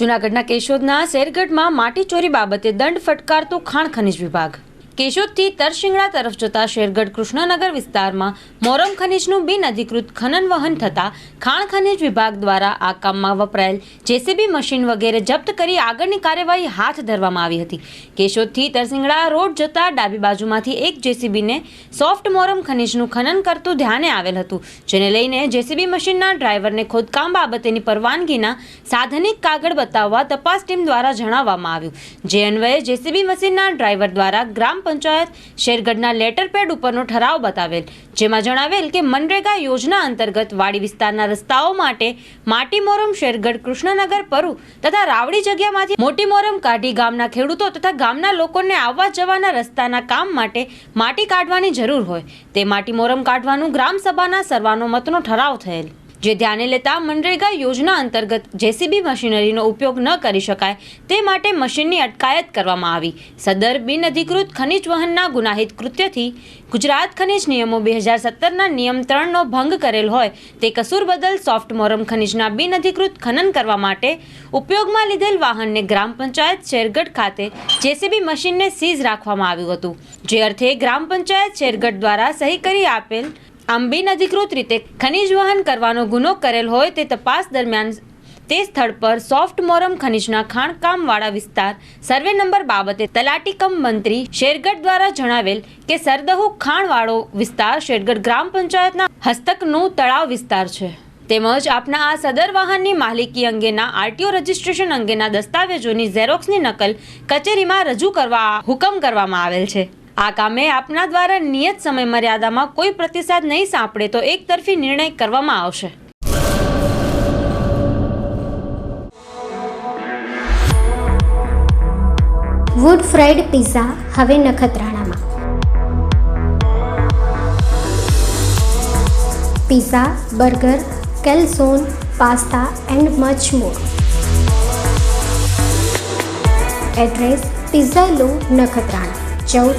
જૂનાગઢના કેશોદના શેરગઢમાં માટી ચોરી બાબતે દંડ ફટકારતો ખાણ ખનિજ વિભાગ. કેશોદથી તરશિંગડા તરફ જતા શેરગઢ કૃષ્ણનગર વિસ્તારમાં મોરમ ખનિજનું બિન અધિકૃત ખનન વહન થતા ખાણ ખનિજ વિભાગ દ્વારા આ કામમાં વપરાયેલ જેસીબી મશીન વગેરે જપ્ત કરી આગળની કાર્યવાહી હાથ ધરવામાં આવી હતી. કેશોદથી તરસિંગડા રોડ જતા ડાબી બાજુમાંથી એક જેસીબીને સોફ્ટ મોરમ ખનિજનું ખનન કરતું ધ્યાને આવેલ હતું, જેને લઈને જેસીબી મશીનના ડ્રાઈવરને ખોદકામ બાબતેની પરવાનગીના સાધનિક કાગળ બતાવવા તપાસ ટીમ દ્વારા જણાવવામાં આવ્યું. જે અન્વયે જેસીબી મશીનના ડ્રાઈવર દ્વારા ગ્રામ પંચાયત શેરગઢના લેટર પેડ ઉપરનો ઠરાવ બતાવેલ, જેમાં જણાવેલ કે મનરેગા યોજના અંતર્ગત વાડી વિસ્તારના રસ્તાઓ માટે માટી મોરમ શેરગઢ કૃષ્ણનગર, પરુ તથા રાવડી જગ્યામાંથી મોટી મોરમ કાઢી ગામના ખેડૂતો તથા ગામના લોકોને આવવા જવાના રસ્તાના કામ માટે માટી કાઢવાની જરૂર હોય. તે માટી મોરમ કાઢવાનું ગ્રામસભાના સર્વાનુમતનો ઠરાવ થયેલ. જે ધ્યાને લેતા મનરેગા યોજના અંતર્ગત જેસીબી મશીનરીનો ઉપયોગ ન કરી શકાય તે માટે મશીનની અટકાયત કરવામાં આવી. સદર બિન અધિકૃત ખનિજ વહનના ગુનાહિત કૃત્યથી ગુજરાત ખનિજ નિયમો બે હજાર સત્તરના નિયમ ત્રણનો ભંગ કરેલ હોય તે કસૂર બદલ સોફ્ટ મોરમ ખનિજના બિન અધિકૃત ખનન કરવા માટે ઉપયોગમાં લીધેલ વાહનને ગ્રામ પંચાયત શેરગઢ ખાતે જેસીબી મશીનને સીઝ રાખવામાં આવ્યું હતું. જે અર્થે ગ્રામ પંચાયત શેરગઢ દ્વારા સહી કરી આપેલ આમ બિન અધિકૃત રીતે ખનિજ વહન કરવાનો ગુનો કરેલ હોય તે તપાસ દરમિયાન તે સ્થળ પર સોફ્ટ મોરમ ખનિજના ખાણકામવાળા વિસ્તાર સર્વે નંબર બાબતે તલાટીકમ મંત્રી શેરગઢ દ્વારા જણાવેલ કે સરદહુ ખાણવાળો વિસ્તાર શેરગઢ ગ્રામ પંચાયતના હસ્તકનું તળાવ વિસ્તાર છે. તેમજ આપના આ સદર વાહનની માલિકી અંગેના આરટીઓ રજિસ્ટ્રેશન અંગેના દસ્તાવેજોની ઝેરોક્સની નકલ કચેરીમાં રજૂ કરવા હુકમ કરવામાં આવેલ છે. આ કામે આપના દ્વારા નિયત સમય મર્યાદામાં કોઈ પ્રતિસાદ નહીં સાંપડે તો એક તરફી નિર્ણય કરવામાં આવશે. વુડ ફ્રાઈડ પિઝા હવે નખત્રાણામાં. Pizza burger calzone pasta and much more address pizza લો નખત્રાણા, ચૌદ